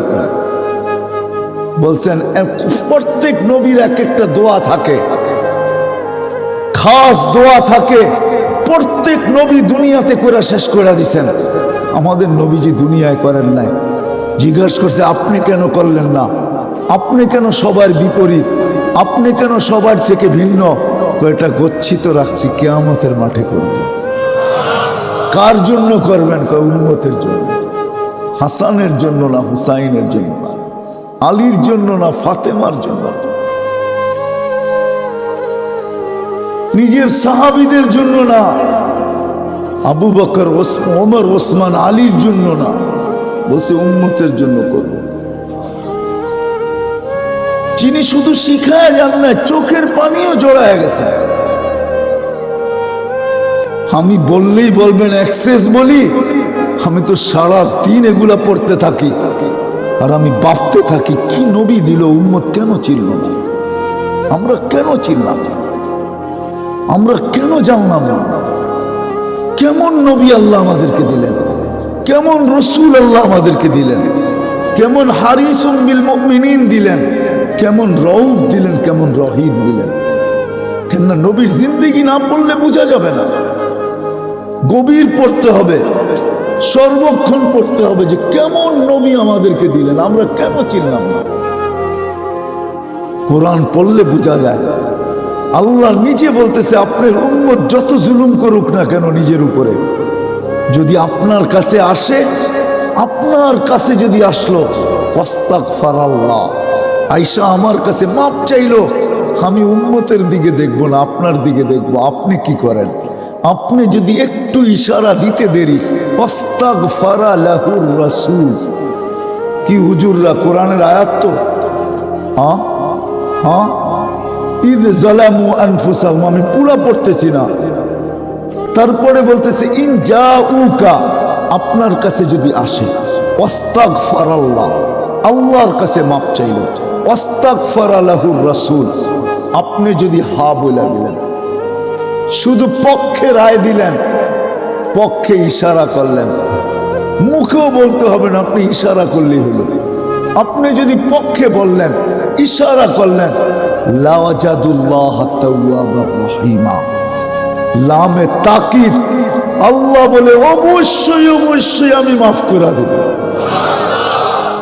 গেছেন বলছেন প্রত্যেক নবীর এক একটা দোয়া থাকে। খাস দোয়া থাকে। প্রত্যেক নবী দুনিয়াতে করে শেষ করে দিছেন। আমাদের নবীজি দুনিয়ায় করেন নাই। জিজ্ঞাসা করছে, আপনি কেন করলেন না? আপনি কেন সবার বিপরীত? আপনি কেন সবার থেকে ভিন্ন? কয়টা গচ্ছিত রাখছি কেয়ামতের মাঠে করবেন কার জন্য করবেন? কয় উন্মতের জন্য। হাসানের জন্য না হুসাইনের জন্য? না আলীর জন্য না ফাতেমার জন্য? নিজের সাহাবিদের জন্য না? আবু বকর ওমর, ওসমান, আলীর জন্য না? বসে উন্মতের জন্য করব। যিনি শুধু শিখায় যান না চোখের পানিও জড়ায় গেছে। আমি বললেই বলবেন অ্যাক্সেস বলি। আমি তো সারা দিন এগুলা পড়তে থাকি। আর আমি ভাবতে থাকি, কি নবী দিল উম্মত কেন চিনল আমরা কেন চিনলাম আমরা কেন জানলাম কেমন নবী আল্লাহ আমাদেরকে দিলেন? কেমন রসুল আল্লাহ আমাদেরকে দিলেন? কেমন মুমিনিন দিলেন? কেমন রউফ দিলেন? কেমন রহিদ দিলেন? কেন নবীর জিন্দিগি না পড়লে বোঝা যাবে না। গভীর পড়তে হবে। সর্বক্ষণ পড়তে হবে যে কেমন নবী আমাদেরকে দিলেন, আমরা কেন চিনলাম না? কোরআন পড়লে বোঝা যায়, আল্লাহ নিজে বলতেছে, আপনার উম্মত যত জুলুম করুক না কেন নিজের উপরে। যদি আপনার কাছে আসে, আপনার কাছে যদি আসলো ওয়াস্তাক ফারাল্লাহ আইসা আমার কাছে মাপ চাইলো, আমি উম্মতের দিকে দেখব না, আপনার দিকে দেখব, আপনি কি করেন? আপনি যদি একটু ইশারা দিতে দেরি ফারা লাহুর রাসূল। কি হুজুররা কোরআনের আয়াত তো? হ্যাঁ হ্যাঁ ঈদ জালামু আনফুসাহুম, আমি পুরা পড়তেছি না। তারপরে বলতেছে, ইন যা উকা আপনার কাছে যদি আসে ওস্তাক ফারাল্লাহ আল্লাহর কাছে মাপ চাইল ওস্তাক ফারালাহুর রাসূল, আপনি যদি হা বলে দিলেন, শুধু পক্ষে রায় দিলেন পক্ষে ইশারা করলেন। মুখেও বলতে হবে না, আপনি ইশারা করলেই হলো। আপনি যদি পক্ষে বললেন, ইশারা করলেন লামে তাকিদ, আল্লাহ বলে, অবশ্যই অবশ্যই আমি মাফ করে দেব।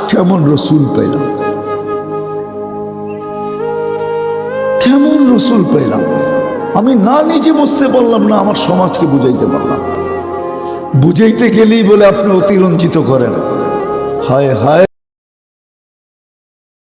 কেমন রসুল পেলাম। কেমন রসুল পেলাম। আমি না নিজে বুঝতে পারলাম না, আমার সমাজকে বুঝাইতে পারলাম। বুঝাইতে গেলেই বলে আপনি অতিরঞ্জিত করেন। হায় হায়